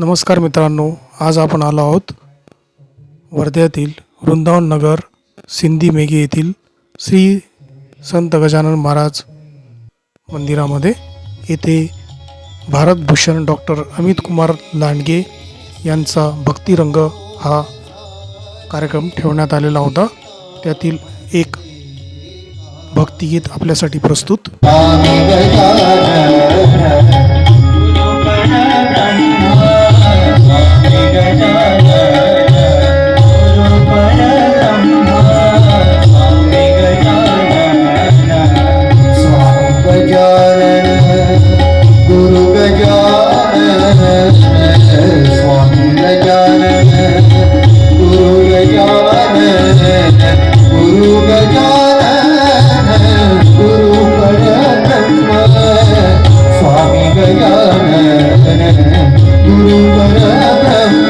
नमस्कार मित्रांनो आज आपण आलो आहोत वर्ध्यातील वृंदावन नगर सिंधी मेघे येथील श्री संत गजानन महाराज मंदिरामध्ये. येथे भारतभूषण डॉक्टर अमित कुमार लांडगे यांचा भक्तिरंग हा कार्यक्रम ठेवण्यात आलेला होता. त्यातील एक भक्तिगीत आपल्यासाठी प्रस्तुत. சுவாமிகையான குருவர பிரம்ம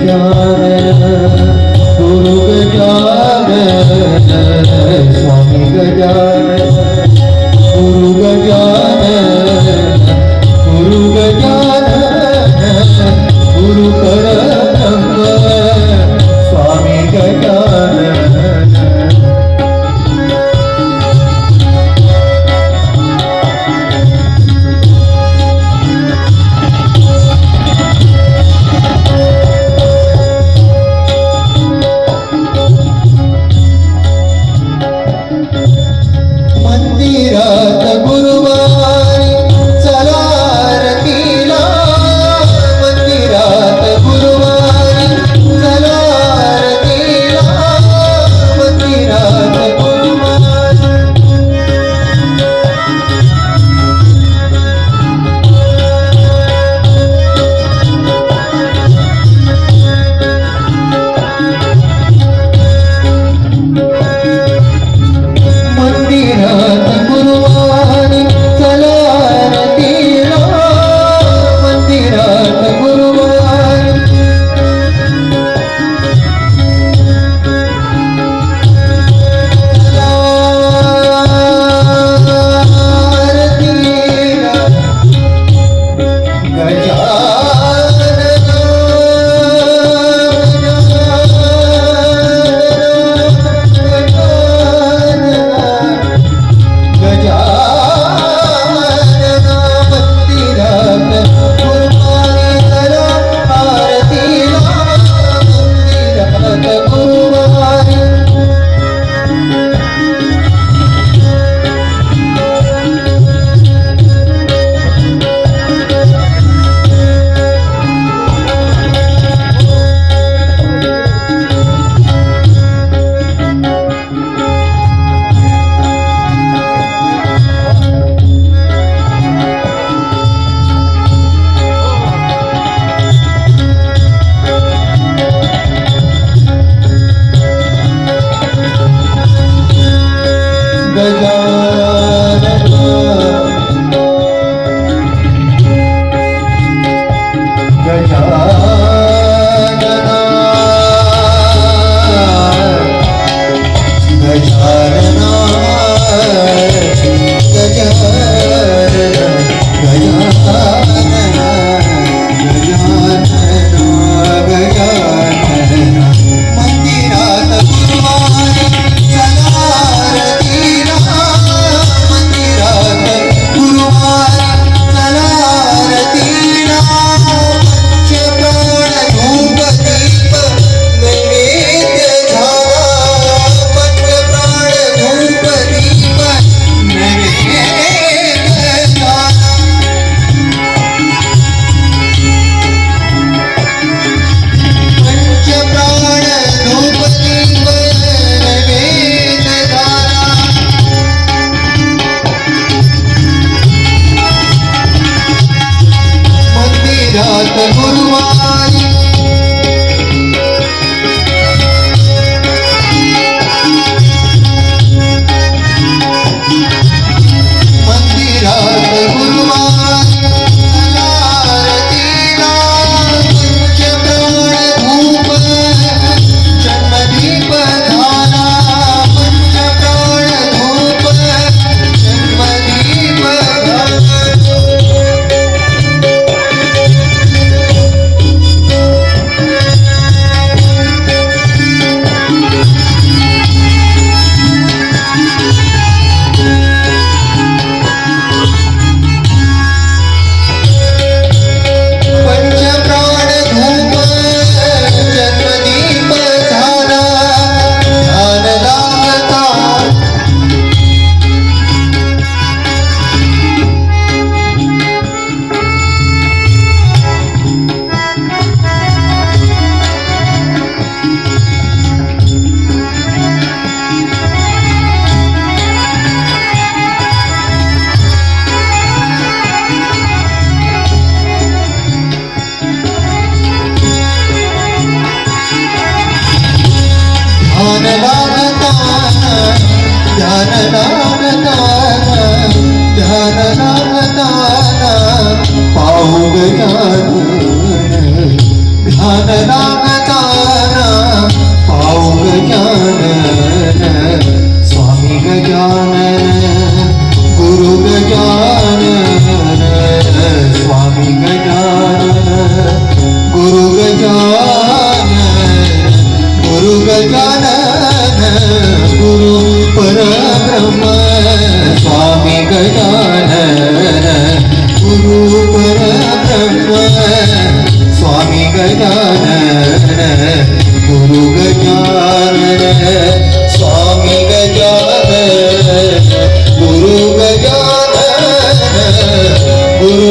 गजानन गुरु गजानन स्वामी গুরু ध्यान नाम तारा ध्यान नाम तारा पाऊ गया ध्यान नाम स्वामी गजानन गुरु परब्रह्म स्वामी गजानन गुरु गजानन स्वामी गजानन गुरु गजानन गुरु